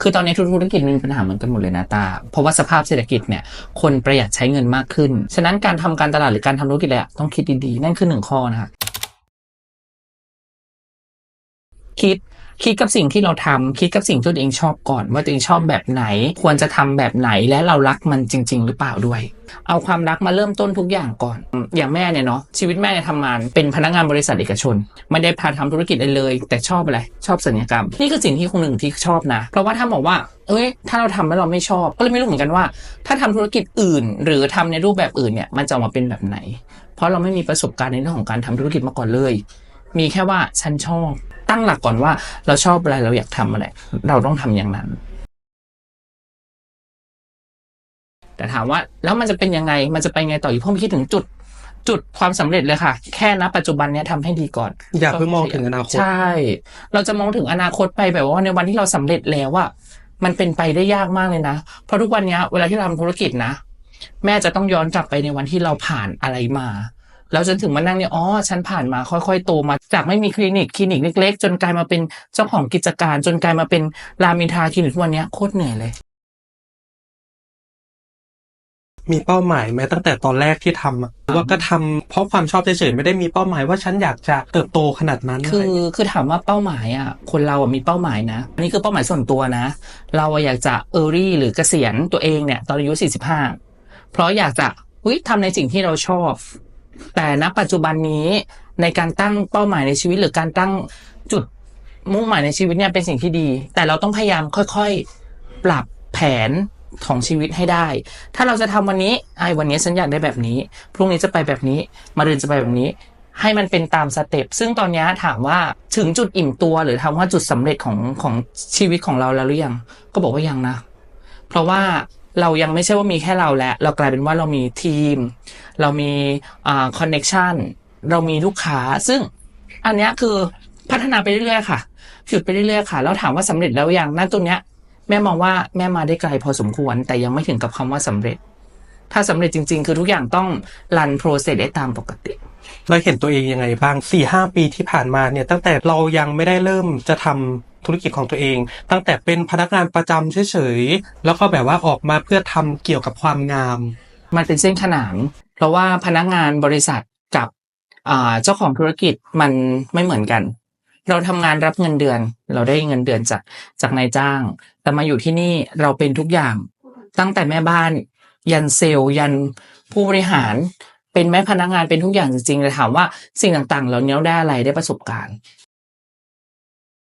คือตอนนี้ทุกธุรกิจมีปัญหาเหมือนกันหมดเลยนะตา เพราะว่าสภาพเศรษฐกิจเนี่ย คนประหยัดใช้เงินมากขึ้น ฉะนั้นการทำการตลาดหรือการทำธุรกิจแหละต้องคิดดีๆ นั่นคือหนึ่งข้อนะคะคิด คิดกับสิ่งที่เราทำคิดกับสิ่งที่ตัวเองชอบก่อน ว่าตัวเองชอบแบบไหน ควรจะทำแบบไหนและเรารักมันจริง ๆ หรือเปล่าด้วย เอาความรักมาเริ่มต้นทุกอย่างก่อน อย่างแม่เนี่ยเนาะชีวิตแม่เนี่ยทำงานเป็นพนักงานบริษัทเอกชน ไม่ได้พาทำธุรกิจเลย แต่ชอบอะไรชอบสัญญกรรม นี่คือสิ่งที่คนหนึ่งที่ชอบนะ เพราะว่าถ้าบอกว่าเอ้ยถ้าเราทำแล้วเราไม่ชอบ ก็เลยไม่รู้เหมือนกันว่า ถ้าทำธุรกิจอื่น หรือทำในรูปแบบอื่นเนี่ยมันจะออกมาเป็นแบบไหน เพราะเราไม่มีประสบการณ์ในเรื่องของการทำธุรกิจมาก่อนเลย มีแค่ว่าฉันชอบ ตั้งหลักก่อนว่า เราชอบอะไรเราอยากทำอะไร เราต้องทำอย่างนั้น แต่ถามว่าแล้วมันจะเป็นยังไงมันจะไปยังไงต่ออยู่เพิ่งไปคิดถึงจุดจุดความสำเร็จเลยค่ะ แค่ณปัจจุบันเนี้ยทำให้ดีก่อน อย่าเพิ่งมองถึงอนาคต ใช่ เราจะมองถึงอนาคตไปแบบว่าในวันที่เราสำเร็จแล้วว่ามันเป็นไปได้ยากมากเลยนะ เพราะทุกวันเนี้ยเวลาที่เราทำธุรกิจนะ แม่จะต้องย้อนกลับไปในวันที่เราผ่านอะไรมา แล้วจนถึงมานั่งเนี่ยอ๋อฉันผ่านมาค่อยๆโตมา จากไม่มีคลินิกคลินิกเล็ก ๆ จนกลายมาเป็นเจ้าของกิจการ จนกลายมาเป็นรามินทราคลินิกทุกวันเนี้ยโคตรเหนื่อยเลย มีเป้าหมายไหมตั้งแต่ตอนแรกที่ทำอะหรือว่าก็ทำเพราะความชอบเฉยๆไม่ได้มีเป้าหมายว่าฉันอยากจะเติบโตขนาดนั้นคือคือถามว่าเป้าหมายอะคนเราอะมีเป้าหมายนะอันนี้คือเป้าหมายส่วนตัวนะ เราอะอยากจะเออรี่หรือเกษียณตัวเองเนี่ยตอนอายุ45เพราะอยากจะวิทำในสิ่งที่เราชอบ แต่ณปัจจุบันนี้ในการตั้งเป้าหมายในชีวิตหรือการตั้งจุดมุ่งหมายในชีวิตเนี่ยเป็นสิ่งที่ดี แต่เราต้องพยายามค่อยๆ ปรับแผนของชีวิตให้ได้ ถ้าเราจะทำวันนี้ไอ้วันนี้ฉันอยากได้แบบนี้ พรุ่งนี้จะไปแบบนี้ มารืนจะไปแบบนี้ ให้มันเป็นตามสเต็ป ซึ่งตอนนี้ถามว่าถึงจุดอิ่มตัวหรือทำว่าจุดสำเร็จของของชีวิตของเราแล้วหรือยัง ก็บอกว่ายังนะ เพราะว่า เรายังไม่ใช่ว่ามีแค่เราแล้วเรากลายเป็นว่าเรามีทีม เรามีคอนเน็ชันเรามีลูกค้า ซึ่งอันนี้คือพัฒนาไปเรื่อยๆค่ะฝึกไปเรื่อยๆค่ะ แล้วถามว่าสำเร็จแล้วยังนั่นตรงเนี้ย แม่มองว่าแม่มาได้ไกลพอสมควร แต่ยังไม่ถึงกับคำว่าสำเร็จ ถ้าสำเร็จจริง ๆ คือทุกอย่างต้องรันโปรเซสได้ตามปกติเราเห็นตัวเองยังไงบ้างสี่ห้าปีที่ผ่านมาเนี่ยตั้งแต่เรายังไม่ได้เริ่มจะทำ ธุรกิจของตัวเอง ตั้งแต่เป็นพนักงานประจำเฉยๆแล้วก็แบบว่าออกมาเพื่อทำเกี่ยวกับความงาม มันเป็นเส้นขนานเพราะว่าพนักงานบริษัทกับเจ้าของธุรกิจมันไม่เหมือนกัน เราทำงานรับเงินเดือน เราได้เงินเดือนจากจากนายจ้าง แต่มาอยู่ที่นี่เราเป็นทุกอย่างตั้งแต่แม่บ้าน ยันเซลล์ยันผู้บริหารเป็นแม่พนักงานเป็นทุกอย่างจริงๆเลยถามว่าสิ่งต่างๆเราเนี้ยได้อะไรได้ประสบการณ์